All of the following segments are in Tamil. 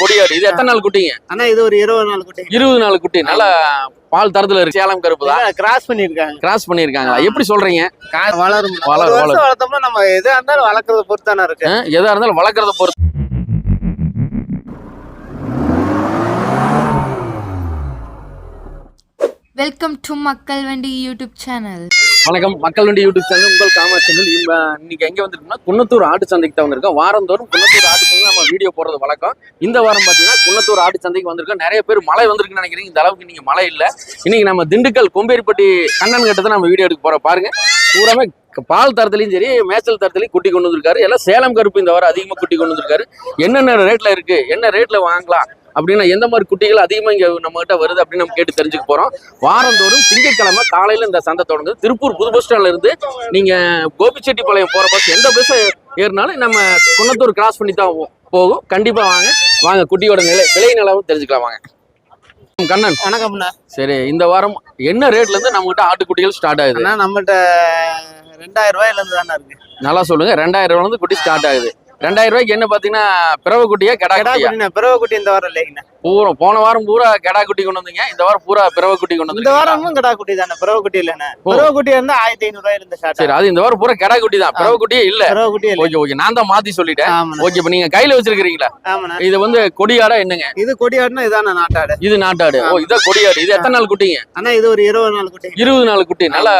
கொடியாடு. இது எத்தனை நாள் குட்டிங்க? ஆனா இது ஒரு இருபது நாள் குட்டி. இருபது நாள் குட்டி. நல்லா பால் தரத்துல இருக்கு. சேலம் கருப்பு தான். கிராஸ் பண்ணிருக்காங்க கிராஸ் பண்ணிருக்காங்களா எப்படி சொல்றீங்க? வளரும். வளரும், வளர்த்தோம்னா நம்ம எதா இருந்தாலும் வளர்க்கறத பொறுத்து தானே இருக்கு. எதா இருந்தாலும் வளர்க்கறத பொறுத்து. வெல்கம் டு மக்கள் வண்டி யூடியூப் சேனல் வணக்கம். மக்கள் வண்டி யூடியூப் சேனல் உங்கள் காமாச்சந்தல் இன்னைக்கு எங்க வந்திருக்கோம்னா குன்னத்தூர் ஆட்டு சந்தைக்கு தான் வந்திருக்கோம். வாரந்தோறும் குன்னத்தூர் ஆட்டு சந்தை நம்ம வீடியோ போடுறது வழக்கம். இந்த வாரம் பார்த்தீங்கன்னா குன்னத்தூர் ஆட்டு சந்தைக்கு வந்திருக்கோம். நிறைய பேர் மழை வந்திருக்குன்னு நினைக்கிறீங்க. இந்த அளவுக்கு நீங்க மழை இல்லை. இன்னைக்கு நம்ம திண்டுக்கல் கொம்பேரிப்பட்டி கண்ணன் கிட்ட தான் நம்ம வீடியோ எடுக்க போறோம். பாருங்க. பூராமே பால் தரத்துலையும் சரி மேய்ச்சல் தரத்துலையும் குட்டி கொண்டு வந்திருக்காரு. எல்லாம் சேலம் கருப்பு இந்த வாரம் அதிகமாக குட்டி கொண்டு வந்திருக்காரு. என்னென்ன ரேட்ல இருக்கு? என்ன ரேட்ல வாங்கலாம்? அப்படின்னா எந்த மாதிரி குட்டிகள் அதிகமாக இங்கே நம்ம கிட்ட வருது அப்படின்னு நம்ம கேட்டு தெரிஞ்சுக்க போறோம். வாரந்தோறும் திங்கட்கிழமை காலையில இந்த சந்தை தொடங்குது. திருப்பூர் புது பஸ் ஸ்டாண்ட்ல இருந்து நீங்க கோபிச்செட்டிப்பாளையம் போற பஸ் எந்த பஸ் ஏறினாலும் நம்ம குன்னத்தூர் கிராஸ் பண்ணி தான் போகும். கண்டிப்பா வாங்க. வாங்க குட்டியோட நிலை விலை நிலவும் தெரிஞ்சுக்கலாம். வாங்க. கண்ணன். வணக்கம்ண்ணா சரி இந்த வாரம் என்ன ரேட்ல இருந்து நம்ம கிட்ட ஆட்டுக்குட்டிகள் ஸ்டார்ட் ஆகுது? நம்மகிட்ட ரெண்டாயிரம் ரூபாயில இருந்து தானே இருக்கு. நல்லா சொல்லுங்க. ரெண்டாயிரம் ரூபாய் இருந்து குட்டி ஸ்டார்ட் ஆகுது. ரெண்டாயிரம் ரூபாய்க்கு என்ன பாத்தீங்கன்னா பிறவை குட்டியா கெடா கடா குட்டியா? பிறவை குட்டி இந்த வாரம் இல்லைங்கண்ணா. பூரா போன வாரம் பூரா கெடா குட்டி கொண்டு வந்தீங்க இந்த வாரம் பூரா பிறவை குட்டி கொண்டு இந்த வந்து வாரமும் கடா குட்டி தானே பிறவை குட்டி இல்லைண்ணா. பிறவை குட்டி இருந்தா ஆயிரத்தி ஐநூறு ரூபாயில இருந்து சரி அது இந்த வாரம் பூரா கெடா குட்டி தான் பிறவை குட்டியே இல்ல. பிறவை குட்டி ஓகே ஓகே நான் தான் மாத்தி சொல்லிட்டேன். ஓகே இப்ப நீங்க கையில வச்சிருக்கீங்களா இது வந்து கொடியாடா என்னங்க? இது கொடியாடுனா இதான நாட்டாடு. இது நாட்டாடு. ஓ இதான் கொடியாடு. இது எத்தனை நாள் குட்டிங்க? ஆனா இது ஒரு இருபது நாள் குட்டி இருபது நாள் குட்டி நல்லா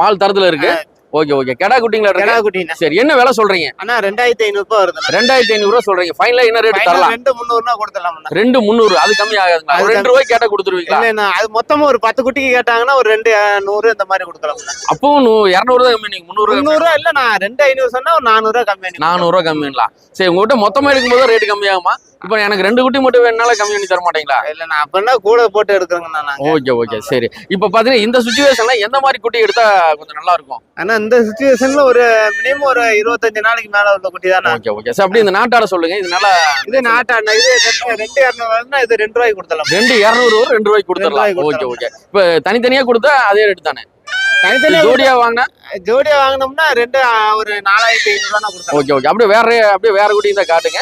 பால் தரத்துல இருக்கு. Okay okay. கெடா குட்டிங்களா கடா குட்டிண்ணா. சரி என்ன விலை சொல்றீங்க? ஆனா ரெண்டாயிரத்தி ஐநூறு ரூபாய் வருதுண்ணா. ரெண்டாயிரத்தி ஐநூறு ரூபா சொல்றீங்க ஃபைனலா என்ன ரேட் தரலாம்? ரெண்டு முந்நூறுனா கொடுத்துடலாம்ண்ணா. ரெண்டு முந்நூறு அது கம்மி ஆகாதுங்களா? ரெண்டு ரூபாய் கேட்டா கொடுத்துருவீங்களா? இல்லைண்ணா அது மொத்தமா ஒரு பத்து குட்டிக்கு கேட்டாங்கன்னா ஒரு ரெண்டு நூறு இந்த மாதிரி கொடுக்கலாம் அப்பவும் இருநூறு தான் கம்மி நீங்க முந்நூறு ரூபாய் முந்நூறு ரூபா இல்ல நான் ரெண்டு ஐநூறு சொன்னா ஒரு நானூறு ரூபா கம்மி பண்ணி நானூறு ரூபாய் கம்மிங்களா? சரி உங்ககிட்ட மொத்தமா எடுக்கும்போது ரேட் கம்மியாகுமா? இப்போ எனக்கு ரெண்டு குட்டி மட்டும் வேணுனால கம்மி பண்ணி தர மாட்டீங்களா? இல்ல நான் அப்படின்னா கூட போட்டு எடுக்கிறேங்கண்ணா நாங்க. Okay okay. சரி. இப்போ பாத்தீங்கன்னா இந்த சுச்சுவேஷன்ல எந்த மாதிரி குட்டி எடுத்தா கொஞ்சம் நல்லா இருக்கும்? ஆனா இந்த சுச்சுவேஷன்ல ஒரு மினிமம் ஒரு இருபத்தஞ்சு நாளைக்கு மேல உள்ள குட்டி தானே? Okay okay. சார் அப்படி இந்த நாட்டாட சொல்லுங்க. இது நல்லா இது நாட்டாண்ணா இது ரெண்டு- இரநூறுனா இது ரெண்டு ரூபாய்க்கு கொடுத்தலாம் ரெண்டு இரநூறு ரெண்டு ரூபாய்க்கு கொடுத்துடலாம். Okay okay. இப்போ தனித்தனியா கொடுத்தா அதே ரேட் தானே? தனித்தனியா ஜோடியா வாங்கினா? ஜோடியா வாங்கினோம்னா ரெண்டு ஒரு நாலாயிரத்தி ஐநூறு ரூபா கொடுத்தலாம் ஓகே ஓகே. அப்படியே வேற அப்படியே வேற குட்டி இருந்தா காட்டுங்க.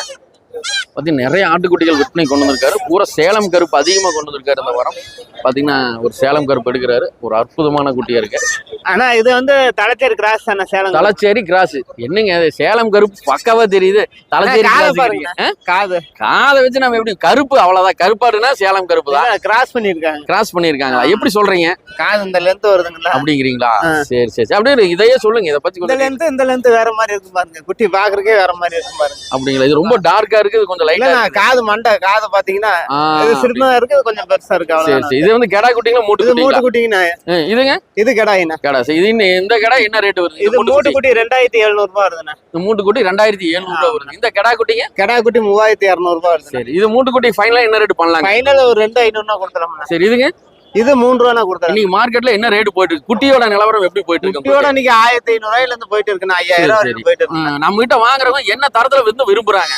பார்த்தீங்கன்னா நிறைய ஆட்டுக்குட்டிகள் விற்பனை கொண்டு வந்திருக்காரு. பூரா சேலம் கருப்பு அதிகமாக கொண்டு வந்திருக்காரு இந்த வாரம். பார்த்தீங்கன்னா ஒரு சேலம் கருப்பு எடுக்கிறாரு. ஒரு அற்புதமான குட்டியா இருக்கு. ஆனா இது வந்து தலைச்சேரி கிராஸ் தானே சேலம் தலைச்சேரி கிராஸ். என்னங்க சேலம் கருப்பு பக்காவா தெரியுது? தலைச்சேரி காதை கிராஸ். காது காதை. வச்சு நம்ம எப்படி கருப்பு அவ்வளவுதான். கருப்பாடுனா சேலம் கருப்பு தான். கிராஸ் பண்ணிருக்காங்க கிராஸ் பண்ணிருக்காங்களா எப்படி சொல்றீங்க? காது இந்த லென்த் வருதுங்களா? அப்படிங்கிறீங்களா. சரி சரி. அப்படியே இதையே சொல்லுங்க. இதை பத்தி இந்த லென்த் இந்த லென்த் வேற மாதிரி இருக்கும் பாருங்க. குட்டி பாக்குறதுக்கே வேற மாதிரி இருக்கும் பாருங்க. அப்படிங்களா? இது ரொம்ப டார்க்கா இருக்கு இது கொஞ்சம் லைட்டா காது மண்டை காது பாத்தீங்கன்னா இது சிறுமதா இருக்கு இது கொஞ்சம் பெருசா இருக்கு சரி இது வந்து கெடா குட்டிங்களா மூட்டு மூட்டு குட்டிங்கண்ணா. இதுங்க? இது கடாயிண்ணா கடா சரி. இது இன்னும் இந்த கடா என்ன ரேட் வருது? இது மூட்டு குட்டி? ரெண்டாயிரத்தி எழுநூறு ரூபாய் வருதுண்ணா. இந்த மூட்டு குட்டி ரெண்டாயிரத்தி எழுநூறு ரூபா வருது. இந்த கடா குட்டிங்க? கடா குட்டி மூவாயிரத்தி இரநூறு ரூபாய் வருது சரி இது மூட்டு குட்டி ஃபைனலா என்ன ரேட் பண்ணலாங்க? ஃபைனல் ஒரு ரெண்டு ஐநூறுனா கொடுத்துலாம்ண்ணா சரி இதுங்க? இது மூணு ரூபானா கொடுத்துலாம் இன்னைக்கு மார்க்கெட்ல என்ன ரேட் போயிட்டு இருக்கு? குட்டியோட நிலவரம் எப்படி போயிட்டு இருக்கு? குட்டியோட இன்னைக்கு ஆயிரத்தி ஐநூறு ரூபாயில இருந்து போயிட்டு இருக்குண்ணா ஐயாயிரம் போயிட்டு இருக்கு நம்ம கிட்ட வாங்குறவங்க என்ன தரத்துல வந்து விரும்புறாங்க?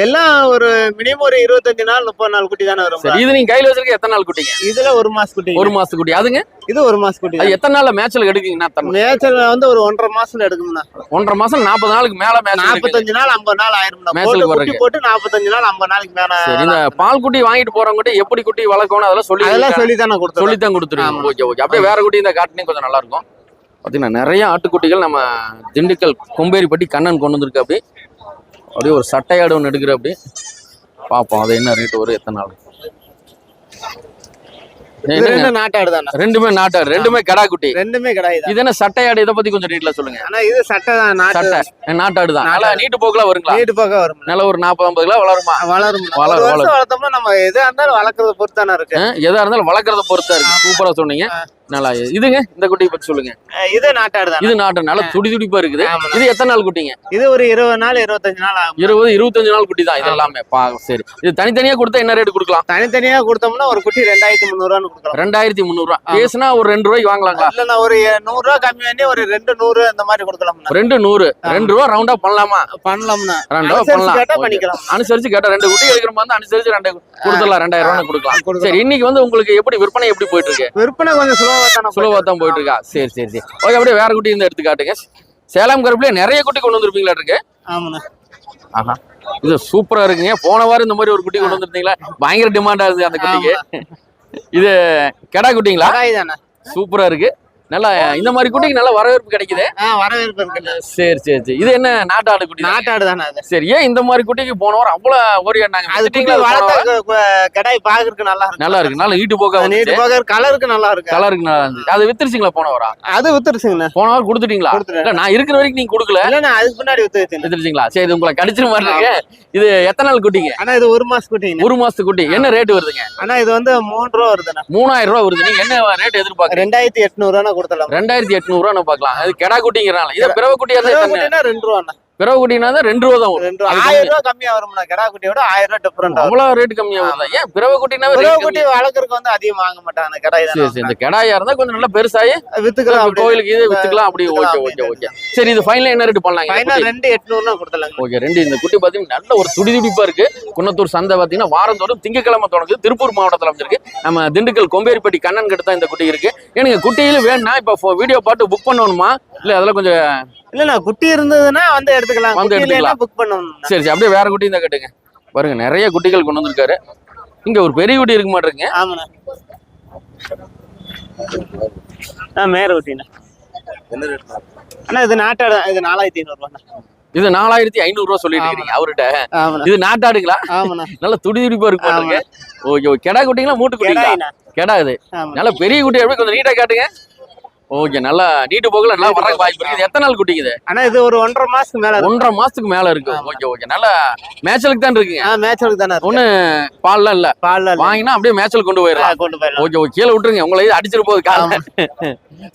எல்லாம் ஒரு மினிமம் ஒரு இருபத்தஞ்சு நாள் முப்பது நாள் குட்டி தானே வரும் இது நீங்க கையில வச்சிருக்க எத்தனை நாள் குட்டிங்க? இதுல ஒரு மாச குட்டி. ஒரு மாசத்து குட்டி. அதுங்க? இது ஒரு மாச குட்டி. அது எத்தனை நாள்ல மேட்ச்ல எடுக்குங்கண்ணா மேய்ச்சல் வந்து ஒரு ஒன்றரை மாசத்துல எடுக்கும்ண்ணா ஒன்றரை மாசம் நாற்பது நாளுக்கு மேல மேட்ச் நாற்பத்தஞ்சு நாள் ஐம்பது நாள் ஆயிரும்ண்ணா. மேய்ச்சலுக்கு போட்டு. போட்டு நாற்பத்தஞ்சு நாள் ஐம்பது நாளைக்கு மேல இந்த பால் குட்டி வாங்கிட்டு போறவங்க எப்படி குட்டி வளர்க்கணும் அதெல்லாம் சொல்லி அதெல்லாம் சொல்லி தானே கொடுத்தோம் சொல்லித்தான் கொடுத்துருங்க ஓகே ஓகே. அப்படியே வேற குட்டி இந்த காட்டுனே கொஞ்சம் நல்லா இருக்கும் பார்த்தீங்கன்னா நிறைய ஆட்டுக்குட்டிகள் நம்ம திண்டுக்கல் கொம்பேரிப்பட்டி கண்ணன் கொண்டு வந்திருக்கு அப்படி அப்படியே ஒரு சட்டையாடு ஒன்று எடுக்கிற அப்படி பார்ப்போம் அது என்ன ரேட் வரும் எத்தனை நாள்? ரெண்டு நாட்டாடு தானே ரெண்டுமே நாட்டாடு. ரெண்டுமே கடா குட்டி ரெண்டுமே கிடையாது இது என்ன சட்டையாடு? இதை பத்தி கொஞ்சம் டீட்டெயிலா சொல்லுங்க. ஆனா இது சட்டை தான் நாட்டு. சட்டை. நாட்டாடு தான். நல்லா நீட்டு போக்குல வருங்களா? வீட்டு பக்கம் வரும்? நல்ல ஒரு நாற்பது ஐம்பது கிலோ வளருமா? வளரும். வளரும், வளர்த்தோம்னா நம்ம எதா இருந்தாலும் வளர்க்கறத பொறுத்து தானே இருக்கு. எதா இருந்தாலும் வளர்க்கறத பொறுத்தா இருக்கு. சூப்பரா சொன்னீங்க. நல்லா இதுங்க இந்த குட்டியை பத்தி சொல்லுங்க. இது நாட்டாடு தான்? இது நாட்டு நல்லா துடி துடிப்பா இருக்குது. இது எத்தனை நாள் குட்டிங்க? இது ஒரு இருபது நாள் இருபத்தஞ்சு நாள் ஆகும். இருபது இருபத்தஞ்சு நாள் குட்டி தான் இது எல்லாமே பா சரி. இது தனித்தனியா கொடுத்தா என்ன ரேட் கொடுக்கலாம்? தனித்தனியா கொடுத்தோம்னா ஒரு குட்டி ரெண்டாயிரத்தி முந்நூறு ரூபான்னு கொடுக்கலாம். ரெண்டாயிரத்தி முந்நூறுவா. பேசுனா ஒரு ரெண்டு ரூபாய்க்கு வாங்கலாங்களா? இல்ல ஒரு நூறு ரூபா கம்மி பண்ணி ஒரு ரெண்டு நூறு இந்த மாதிரி கொடுக்கலாம்னா ரெண்டு நூறு. ரெண்டு ரூபா ரவுண்டா பண்ணலாமா? பண்ணலாம்னா ரெண்டு ரூபா பண்ணலாம். பண்ணிக்கலாம். அனுசரிச்சு கேட்டா ரெண்டு குட்டி எடுக்கிற மாதிரி அனுசரிச்சு ரெண்டு கொடுத்துடலாம் ரெண்டாயிரம் ரூபாய் கொடுக்கலாம். கொடுக்கலாம். சரி இன்னைக்கு வந்து உங்களுக்கு எப்படி விற்பனை எப்படி போயிட்டு இருக்கு? விற்பனை கொஞ்சம் சுலபா தான் போயிட்டு இருக்கா? சரி சரி சரி. ஓகே அப்படியே வேற குட்டி இந்த எடுத்து காட்டுங்க சேலம் கருப்புலயே நிறைய குட்டி கொண்டு வந்திருப்பீங்களா இருக்கு? ஆமாண்ணா. ஆஹா. இது சூப்பரா இருக்குங்க. போன வாரம் இந்த மாதிரி ஒரு குட்டி கொண்டு வந்திருந்தீங்களா? பயங்கர டிமாண்டா இருந்துச்சு அந்த குட்டிக்கு. இது கெடா குட்டிங்களா? சூப்பரா இருக்கு. நல்லா இந்த மாதிரி குட்டிக்கு நல்ல வரவேற்பு கிடைக்குது? வரவேற்பு சரி சரி சரி. இது என்ன நாட்டாடு குட்டி? நாட்டாடு தானே அது. சரி ஏன் இந்த மாதிரி குட்டிக்கு போன வாரம் அவ்வளவு ஓடி ஆடினாங்க? அது குட்டி? வளர்த்த கடாய் பாக்குறதுக்கு நல்லா இருக்கு. நல்லா இருக்கு. நல்லா ஈட்டு போக்கா நீட்டு பாக்குற கலருக்கு நல்லா இருக்கு. கலருக்கு நல்லா இருந்துச்சு. அது வித்துருச்சுங்களா போன வாரம்? அது வித்துருச்சுங்கண்ணா. போன வாரம் கொடுத்துட்டீங்களா. இல்ல நான் இருக்கிற வரைக்கும் நீங்க கொடுக்கல. இல்லண்ணா அதுக்கு முன்னாடி வித்துருச்சுங்க. வித்துருச்சுங்களா? சரி இது உங்களை கடிச்சிரு மாதிரி இருக்கு. இது எத்தனை நாள் குட்டிங்க? ஆனா இது ஒரு மாசம் குட்டிங்கண்ணா ஒரு மாசத்து குட்டி. என்ன ரேட் வருதுங்க? ஆனா இது வந்து மூணு ரூபா வருதுண்ணா. மூணாயிரம் ரூபாய் வருது. நீங்க என்ன ரேட் எதிர்பார்க்கறீங்க? ரெண்டாயிரத்தி எட்நூறு ரூபா கொடுத்தலாம். ரெண்டாயிரத்தி எட்நூறு ரூபா நம்ம பார்க்கலாம். அது கெடா குட்டிங்கிறனால. இது பிறவ குட்டியா ரெண்டு ரூபாண்ணா. பிறவ குட்டினா தான் ரெண்டு ரூபா. தான் வரும் ஆயிரம் ரூபா கம்மியா வரும்ண்ணா கடா குட்டியோட ஆயிரம் ரூபா டிஃபரெண்ட் வரும் அவ்வளவு ரேட் கம்மியா வருதா ஏன் பிறவ குட்டி வளர்க்கறதுக்கு வந்து அதிகம் வாங்க மாட்டாங்க கடாய் சரி சரி. தான் இந்த கெடாயா இருந்தா கொஞ்சம் நல்லா பெருசாயி வித்துக்கலாம் கோயிலுக்கு இது வித்துக்கலாம் அப்படி. Okay okay okay. சரி இது ஃபைனல் என்ன ரேட் ஃபைனல் குட்டி? ரெண்டு எட்நூறுனா ஓகே ரெண்டு. இந்த குட்டி பாத்தீங்கன்னா நல்ல ஒரு துடி துடிப்பா இருக்கு. குன்னத்தூர் சந்தை பாத்தீங்கன்னா வாரந்தோறும் திங்கக்கிழமை தொடங்குது. திருப்பூர் மாவட்டத்துல அமைஞ்சிருக்கு. நம்ம திண்டுக்கல் கொம்பேரிப்பட்டி கண்ணன் கிட்ட தான் இந்த குட்டி இருக்கு. எனக்கு குட்டியில வேணும்னா இப்போ வீடியோ பார்த்து புக் பண்ணணுமா? இல்ல அதெல்லாம் கொஞ்சம் இல்லண்ணா குட்டி இருந்ததுன்னா வந்து எடுத்துக்கலாம். வந்து எடுத்துக்கலாம். புக் பண்ணணும். சரி சரி. அப்படியே வேற குட்டி இருந்தா கேட்டுங்க. பாருங்க நிறைய குட்டிகள் கொண்டு வந்திருக்காரு. இங்க ஒரு பெரிய குட்டி இருக்க மாட்டிருங்க ஆமாண்ணா. ஆ மேர குட்டிண்ணா. அண்ணா இது நாட்டாடு தான். இது நாலாயிரத்தி ஐநூறுபாண்ணா இது நாலாயிரத்தி ஐநூறு ரூபா சொல்லிட்டு இருக்கீங்க அவர்கிட்ட. இது நாட்டாடுங்களா? நல்ல துடி துடிப்பா இருக்கு பாருங்க ஓகே கெடா குட்டிங்களா மூட்டு குட்டிங்களா? கெடாய்ண்ணா. கெடா இது. ஆமா நல்ல பெரிய குட்டி. எப்படி கொஞ்சம் நீட்டா காட்டுங்க. ஓகே நல்லா நீட்டு போகல நல்லா வர வாய்ப்பு இருக்கு இது எத்தனை நாள் குட்டிங்க இது அண்ணா இது ஒரு ஒன்றரை மாசத்துக்கு மேல ஒன்றரை மாசத்துக்கு மேல இருக்கு. Okay okay. நல்லா மேட்சலுக்கு தான் இருக்குங்க? ஆ மேட்சுக்கு தானே இருக்கு. ஒண்ணு பால்லாம் இல்ல. பால்ல. வாங்கினா அப்படியே மேட்சல் கொண்டு போயிடலாம். கொண்டு போயிடலாம். Okay okay. கீழே விட்டுருங்க. உங்களை இது அடிச்சிட்டு போகுது கால.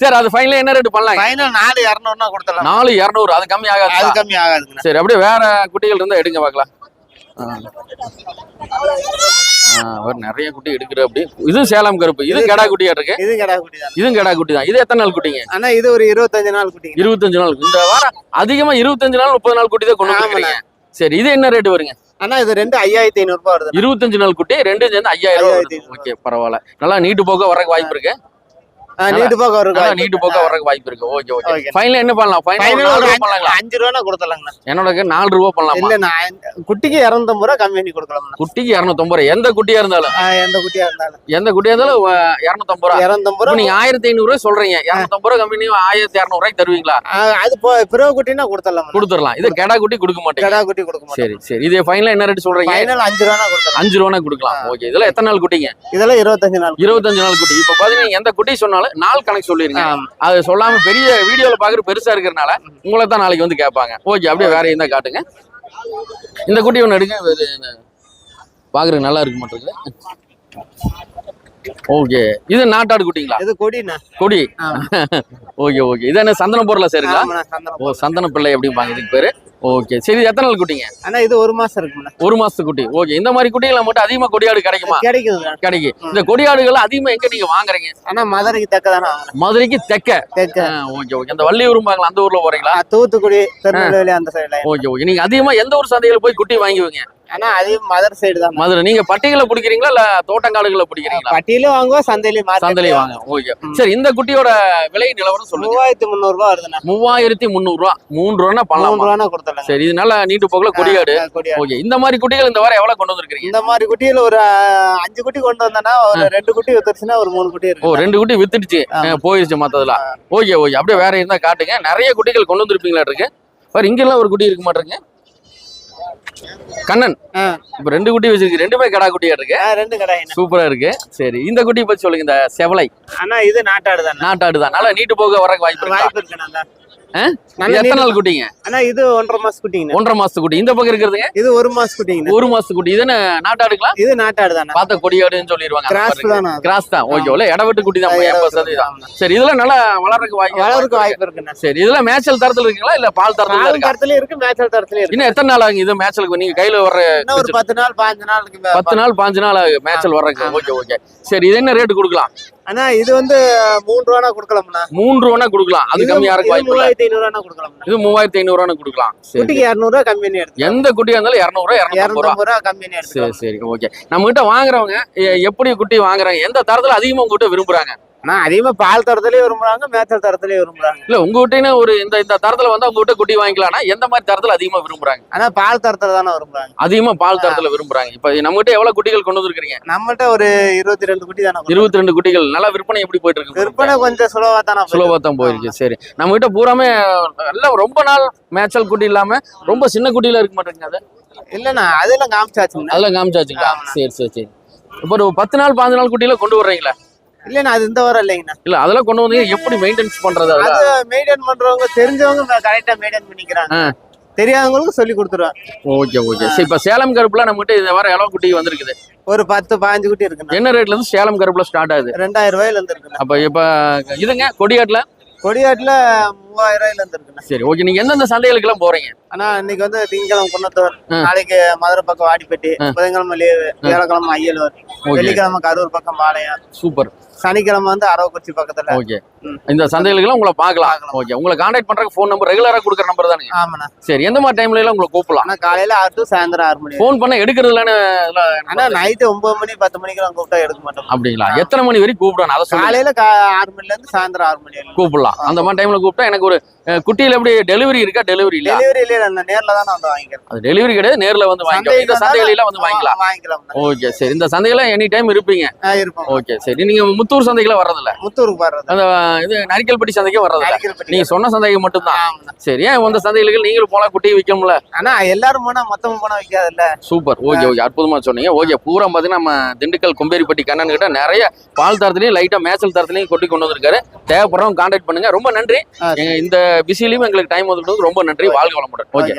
சரி அது ஃபைனல் என்ன ரேட் பண்ணலாம்? ஃபைனல் நாலு இரநூறுனா கொடுத்தலாம் நாலு இரநூறு. அது கம்மி அது ஆகாது கம்மி ஆகாதுங்கண்ணா. சரி அப்படியே வேற குட்டிகள் இருந்தா எடுங்க. ஆ, அவர் நிறைய குட்டி எடுக்கிற அப்படி. இதுவும் சேலம் கருப்பு. இது கெடா குட்டியா இருக்கு? இது கடா குட்டி தான். இதுவும் கெடா குட்டி தான். இது எத்தனை நாள் குட்டிங்க? அண்ணா இது ஒரு இருபத்தஞ்சு நாள் குட்டிங்க. இருபத்தஞ்சு நாள். இந்த வாரம் அதிகமா இருபத்தஞ்சு நாள் முப்பது நாள் குட்டி தான் கொண்டு. வந்துருக்கீங்க சரி இது என்ன ரேட் வருங்க? அண்ணா இது ரெண்டு ஐயாயிரத்தி ஐநூறு ரூபாய் வருது இருபத்தஞ்சு நாள் குட்டி ரெண்டு சேர்ந்து ஐயாயிரம் ரூபாய். ஓகே பரவாயில்ல. நல்லா நீட்டு போக்க வரக்கு வாய்ப்பு இருக்கு. நீட்டு போக நல்லா நீட்டு போக்க வரக்கு வாய்ப்பு இருக்கு. Okay okay. ஃபைனல் என்ன பண்ணலாம்? ஃபைனல் ஒரு ரூபா அஞ்சு- ரூபா கொடுத்தலாங்கண்ணா என்னோட நாலு ரூபா பண்ணலாமா? இல்ல நான் குட்டிக்கு இரநூத்தம்பது ரூபா கம்மி பண்ணி கொடுக்கலாம்ண்ணா. குட்டிக்கு இரநூத்தம்பது ரூபா. எந்த குட்டியா இருந்தாலும். எந்த குட்டியா இருந்தாலும். எந்த குட்டியா இருந்தாலும் இரநூத்தம்பது ரூபா. இரநூத்தம்பது ரூபா நீங்க ஆயிரத்தி ஐநூறு ரூபாய் சொல்றீங்க இரநூத்தம்பது ரூபா கம்மி ஆயிரத்தி இரநூறு ரூபாய்க்கு தருவீங்களா? அது பிறகு குட்டினா கொடுத்துடலாம் கொடுத்துடலாம். இது கெடா குட்டி கொடுக்க மாட்டீங்க. கடா குட்டி கொடுக்க மாட்டோம். சரி சரி. இது ஃபைனல் என்ன ரேட் சொல்றீங்க? ஃபைனல் அஞ்சு ரூபா கொடுத்துடலாம். அஞ்சு ரூபா கொடுக்கலாம். ஓகே. இதுல எத்தனை நாள் குட்டிங்க? இதெல்லாம் இருபத்தஞ்சு நாள் இருபத்தஞ்சு நாள் குட்டி. இப்ப பாத்தீங்கன்னா எந்த குட்டி சொன்னாலும் நாள் கணக்கு சொல்லிருங்க. அது சொல்லாம பெரிய வீடியோல பாக்குற பெருசா இருக்கிறனால உங்களை தான் நாளைக்கு வந்து கேட்பாங்க. ஓகே அப்படியே வேற இருந்தா காட்டுங்க. இந்த குட்டி ஒண்ணு எடுங்க. பாக்குறதுக்கு நல்லா இருக்கு மாட்டேங்குது ஓகே. இது நாட்டாடு குட்டிங்களா? இது கொடிண்ணா. கொடி. Okay okay. இது என்ன சந்தன பொருளா சரிங்களா? ஓ சந்தன பிள்ளை அப்படிம்பாங்க. இதுக்கு பேரு. ஓகே. சரி எத்தனை நாள் குட்டிங்க? அண்ணா இது ஒரு மாசம் இருக்குண்ணா ஒரு மாசத்து குட்டி. ஓகே. இந்த மாதிரி குட்டிகளை மட்டும் அதிகமா கொடியாடு கிடைக்குமா? கிடைக்குதுண்ணா. கிடைக்கும் இந்த கொடியாடுகள் அதிகமா எங்க நீங்க வாங்குறீங்க? ஆனா மதுரைக்கு தக்கதானே வாங்கணும் மதுரைக்கு தெக்க. தெக்க. Okay okay. இந்த வள்ளியூரும்பாங்களா அந்த ஊர்ல போறீங்களா? தூத்துக்குடி திருநெல்வேலி அந்த சைடுல ஓகே ஓகே. நீங்க அதிகமா எந்த ஊர் சந்தையில போய் குட்டி வாங்குவீங்க? ஆனா அதிகம் மதுரை சைடு தான். மதுரை நீங்க பட்டிகளை பிடிக்கிறீங்களா இல்ல தோட்டங்காடுகளை பிடிக்கிறீங்களா? பட்டியிலும் வாங்குவோம் சந்தையிலும் சந்தையில வாங்க ஓகே. சரி இந்த குட்டியோட விலை நிலவரம் சொல்லுங்க. மூவாயிரத்தி முந்நூறு ரூபா வருதுண்ணா. மூவாயிரத்தி முந்நூறு ரூபா. மூணு ரூபா மூணு பண்ணலாமா ரூபானா கொடுத்துடலாம் சரி இது நல்லா நீட்டு போகல கொடியாடு. ஓகே இந்த மாதிரி குட்டிகள் இந்த வாரம் எவ்வளவு கொண்டு வந்திருக்கீங்க? இந்த மாதிரி குட்டியில ஒரு அஞ்சு குட்டி கொண்டு வந்தேன்னா ஒரு ரெண்டு குட்டி வித்துருச்சுன்னா ஒரு மூணு குட்டி ஓ ரெண்டு குட்டி வித்துடுச்சு. போயிருச்சு மத்ததுல. Okay okay. அப்படியே வேற இருந்தா காட்டுங்க. நிறைய குட்டிகள் கொண்டு வந்திருப்பீங்களா இருக்கு? பாரு இங்கெல்லாம் ஒரு குட்டி இருக்க மாட்டிருங்க கண்ணன். இப்ப ரெண்டு குட்டி வச்சிருக்கு. ரெண்டுமே கடா குட்டியா இருக்கு ரெண்டு கடாயிண்ணா சூப்பரா இருக்கு. சரி இந்த குட்டியை பத்தி சொல்லுங்க. இந்த செவலை. ஆனா இது நாட்டாடு தானே நாட்டாடு தான். நல்லா நீட்டு போக வரக்கு வாய்ப்பு வாய்ப்பு இருக்கு எத்தனை நாள் குட்டிங்க? ஆனா இது ஒன்றரை மாசம் குட்டிங்கண்ணா. ஒன்றரை குட்டி. இந்த பக்கம் இருக்கிறதுங்க இது ஒரு மாசம் குட்டிங்கண்ணா. ஒரு மாசத்து குட்டி. இது என்ன நாட்டாடுக்கலாம் இது நாட்டாடு தானே பார்த்த கொடியாடுன்னு சொல்லிடுவாங்க. கிராஸ் தானே. கிராஸ் தான் ஓகே இல்ல இடவெட்டு குட்டி தான் எண்பது சதவீதம். சரி இதெல்லாம் நல்லா வளர்றதுக்கு வாய்ப்பு வளருக்கு வாய்ப்பு இருக்குண்ணா. சரி இதெல்லாம் மேய்ச்சல் தரத்துல இருக்குங்களா? இல்ல பால் தரத்துல பாலும் இருக்கா? தரத்துலயும் இருக்கு மேய்ச்சல் இருக்கு. இன்னும் எத்தனை நாள் ஆகுங்க இது மேய்ச்சலுக்கு? நீங்க கையில இன்னும் ஒரு பத்து நாள் பாஞ்சு மே- பத்து நாள் பாஞ்சு நாள் மேய்ச்சல் வர்றதுக்கு. ஓகே ஓகே சரி இது என்ன ரேட் கொடுக்கலாம்? அண்ணா இது வந்து மூணு ரூபானா கொடுக்கலாம்ண்ணா? மூன்று ரூபா கொடுக்கலாம். அது இது- கம்மி யாருக்கு இது வாய்ப்பு மூவாயிரத்தி ஐநூறு ரூபா கொடுக்கலாம்ண்ணா. இது மூவாயிரத்தி ஐநூறு ரூபா கொடுக்கலாம் குட்டிக்கு இரநூறு ரூபா பண்ணி எடுத்து எந்த குட்டியா இருந்தாலும் இருநூறு ரூபா. இருநூறு ரூபா ரூபா சரி எடுத்து சரி ஓகே. நம்ம கிட்ட வாங்குறவங்க எப்படி குட்டி வாங்குறாங்க எந்த தரத்துல அதிகமா உங்ககிட்ட விரும்புறாங்க? ஆனா அதிகமா பால் தரத்துலயும் விரும்புறாங்க மேய்ச்சல் தரத்துலயும் விரும்புறாங்க. இல்ல உங்க கிட்டே ஒரு இந்த இந்த தரத்துல வந்து உங்க கிட்ட வாங்கிக்கலாம்னா எந்த மாதிரி தரத்துல அதிகமா விரும்புறாங்க? ஆனா பால் தரத்துல தானே விரும்புறாங்க. அதிகமா பால் தரத்துல விரும்புறாங்க. இப்ப நம்ம கிட்ட எவ்வளவு குட்டிகள் கொண்டு வந்திருக்கீங்க நம்மகிட்ட ஒரு இருபத்தி ரெண்டு குட்டி தானே இருபத்தி ரெண்டு குட்டிகள். நல்லா விற்பனை எப்படி போயிட்டு இருக்கு? விற்பனை கொஞ்சம் சுலபா தானே. சுலபா தான் போயிருக்கு. சரி. நம்ம கிட்ட பூராமே எல்லாம் ரொம்ப நாள் மேய்ச்சல் குட்டி இல்லாம ரொம்ப சின்ன குட்டியில இருக்க மாட்டேங்குது அது? இல்லண்ணா அதெல்லாம் காமிச்சாச்சுங்கண்ணா. அதெல்லாம் காமிச்சாச்சுங்களா? சரி சரி சரி. இப்போ ஒரு பத்து நாள் பாஞ்சு நாள் குட்டியில கொண்டு வர்றீங்களா? இல்லண்ணா அது இந்த வாரம் இல்லைங்கண்ணா. இல்ல அதெல்லாம் கொண்டு வந்து எப்படி மெயின்டெனன்ஸ் பண்றது அது மெயின்டைன் பண்றவங்க தெரிஞ்சவங்க கரெக்டா மெயின்டைன் பண்ணிக்கிறாங்க. தெரியாதவங்களுக்கு சொல்லி கொடுத்துருவேன் ஓகே ஓகே. சரி இப்ப சேலம் கருப்புல நம்ம கிட்ட இந்த வாரம் எவ்வளவு குட்டி வந்திருக்குது. ஒரு பத்து பதினஞ்சு குட்டி இருக்குண்ணா. என்ன ரேட்ல இருந்து சேலம் கருப்புல ஸ்டார்ட் ஆகுது? ரெண்டாயிரம் ரூபாயில இருந்து இருக்குண்ணா. அப்ப இப்ப இதுங்க கொடியாட்டுல? கொடியாட்டுல மூவாயிரம் ரூபாயில இருந்து இருக்குண்ணா. சரி ஓகே. நீங்க எந்தெந்த சந்தைகளுக்கு எல்லாம் போறீங்க? ஆனா இன்னைக்கு வந்து திங்கக்கிழமை குன்னத்தூர். நாளைக்கு மதுரை பக்கம் வாடிப்பட்டி. புதன்கிழமை லீவு வியாழக்கிழமை ஐயலூர் வெள்ளிக்கிழமை கரூர் பக்கம் பாளையம். சூப்பர். சனிக்கிழமை வந்து அரவக்குறிச்சி பக்கத்துல ஓகே இந்த சந்தைகளுக்கு உங்களை பார்க்கலாம். ஓகே உங்களை கான்டாக்ட் பண்றதுக்கு ஃபோன் நம்பர் ரெகுலரா கொடுக்குற நம்பர் தானுங்க ஆமாண்ணா. சரி எந்த மாதிரி டைம்ல எல்லாம் உங்களை கூப்பிடலாம்? ஆனா காலையில ஆறு to சாயந்தரம் ஆறு மணி ஃபோன் பண்ண எடுக்கிறதுலன்னு ஆனா நைட்டு ஒன்பது மணி பத்து மணிக்கெல்லாம் கூப்பிட்டா எடுக்க மாட்டோம். அப்படிங்களா? எத்தனை மணி வரைக்கும் கூப்பிடணும்? அதை காலையில ஆறு மணில இருந்து சாயந்தரம் ஆறு மணி வரைக்கும். கூப்பிடலாம். அந்த மாதிரி டைம்ல கூப்பிட்டா எனக்கு ஒரு குட்டியில எப்படி டெலிவரி இருக்கா? டெலிவரி இல்ல டெலிவரி இல்ல நான் நேர்ல தான் வந்து வாங்கிக்கிறேன். அது டெலிவரி கிடையாது நேர்ல வந்து வாங்கிக்கலாம் இந்த சந்தைகளில வந்து வாங்கிக்கலாம். வாங்கிக்கலாம். ஓகே சரி. இந்த சந்தையில எனி டைம் இருப்பீங்க இருப்போம். ஓகே சரி. நீங்க முத்தூர் சந்தைக்குள்ள வர்றதில்ல? முத்தூருக்கு வர்றது. அந்த இது நரிக்கல்பட்டி சந்தைக்கு அடிக்கல்பட்டி. நீங்க சொன்ன சந்தைக்கு மட்டும்தான். சரி ஏன் இந்த சந்தைகளுக்கு நீங்களும் போலாம் குட்டி விற்கும்ல? ஆனா எல்லாரும் போனா மொத்தமா போனா வைக்காதுல்ல சூப்பர். ஓகே ஓகே அற்புதமா சொன்னீங்க. ஓகே பூரா பார்த்தீங்கன்னா நம்ம திண்டுக்கல் கொம்பேரிப்பட்டி கண்ணன் கிட்ட நிறைய பால் தரத்துலயும் லைட்டா மேய்ச்சல் தரத்துலயும் கொட்டி கொண்டு வந்திருக்காரு. தேவைப்படுறவங்க கான்டாக்ட் பண்ணுங்க. ரொம்ப நன்றி. இந்த பிஸிலையும் எங்களுக்கு டைம் ஒதுக்கினதுக்கு ரொம்ப நன்றி. வாழ்க வளமுடன். ஓகே.